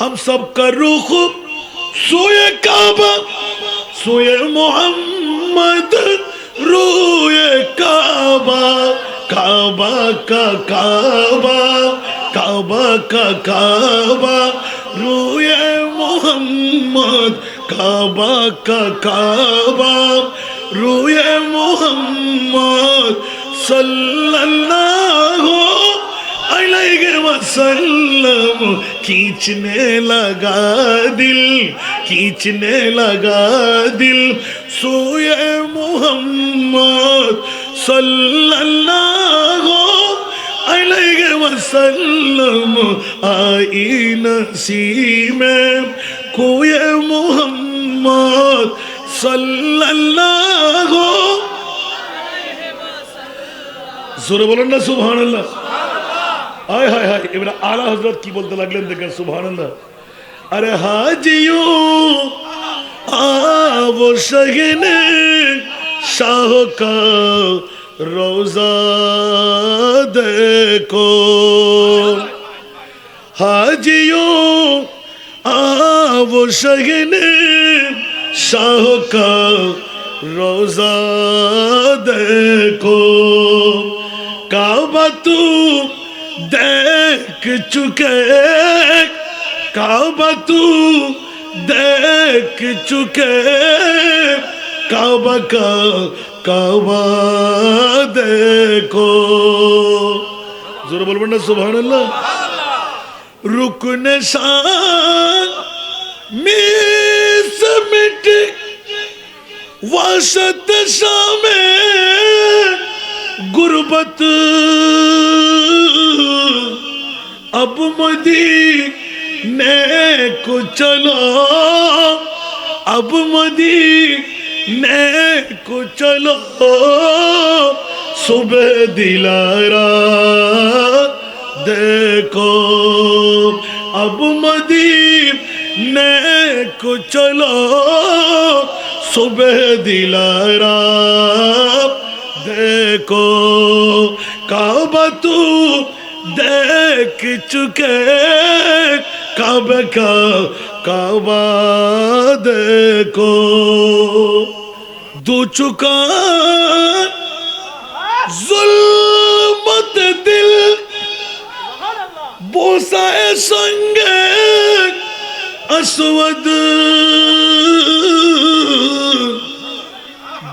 ہم سب کا روح سوئے کعبہ، سوئے محمد، روئے کعبہ کعبہ کا کعبہ کعبہ کا کعبہ، روئے محمد، کعبہ کا کعبہ، روئے محمد، صلی اللہ अलैहि वसल्लम खींचने लगा दिल खींचने लगा दिल सोए मोहम्मद सल्लल्लाहु अलैहि वसल्लम आई नसीब में कोए मोहम्मद सल्लल्लाहु জোরে বলেন না সুবহান আল্লাহ হায় হয় হয়, এবারে আলা হজরত কি বলতে লাগলেন দেখেন, সুবহানাল্লাহ। আরে হাজিও আবশগনে শাহকা রোজা দেখো। হাজিও আবশগনে শাহকা রোজা দেখো। কাবা তু देख चुके काबा तू देख चुके काबा का काबा देखो जोर बोल ना सुबह अल्लाह रुकन शान में समिट वसत शामे गुरबत अब मदी ने को चलो अब मदी ने को चलो सुबह दिलारा देखो अब मदीब ने को चलो सुबह दिलारा देखो काबा तू دیکھ چکے کعبہ کا کعبہ دیکھو۔ دو چکا ظلمت دل، بوسا سنگ، اسود۔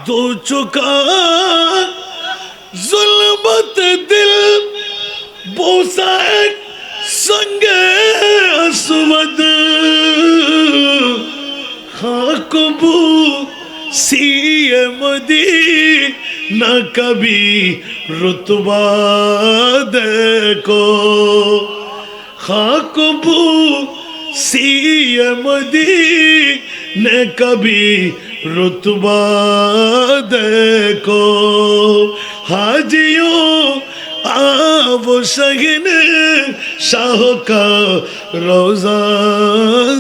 دو چکا ظلمت دل পোশাক সঙ্গে আসুমদ হাকবু সিএমদি না কবি রতবা দেখো হাকবু সিএমদি না কবি রতবা দেখো হাজিও آب سگن شاہ کا روزہ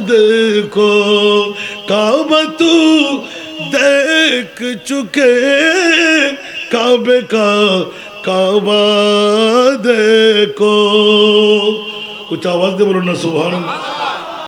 دیکھو، کعبہ تو دیکھ چکے، کعبے کا کعبہ دیکھو۔ کچھ آواز دے بولو نا، سبحان اللہ۔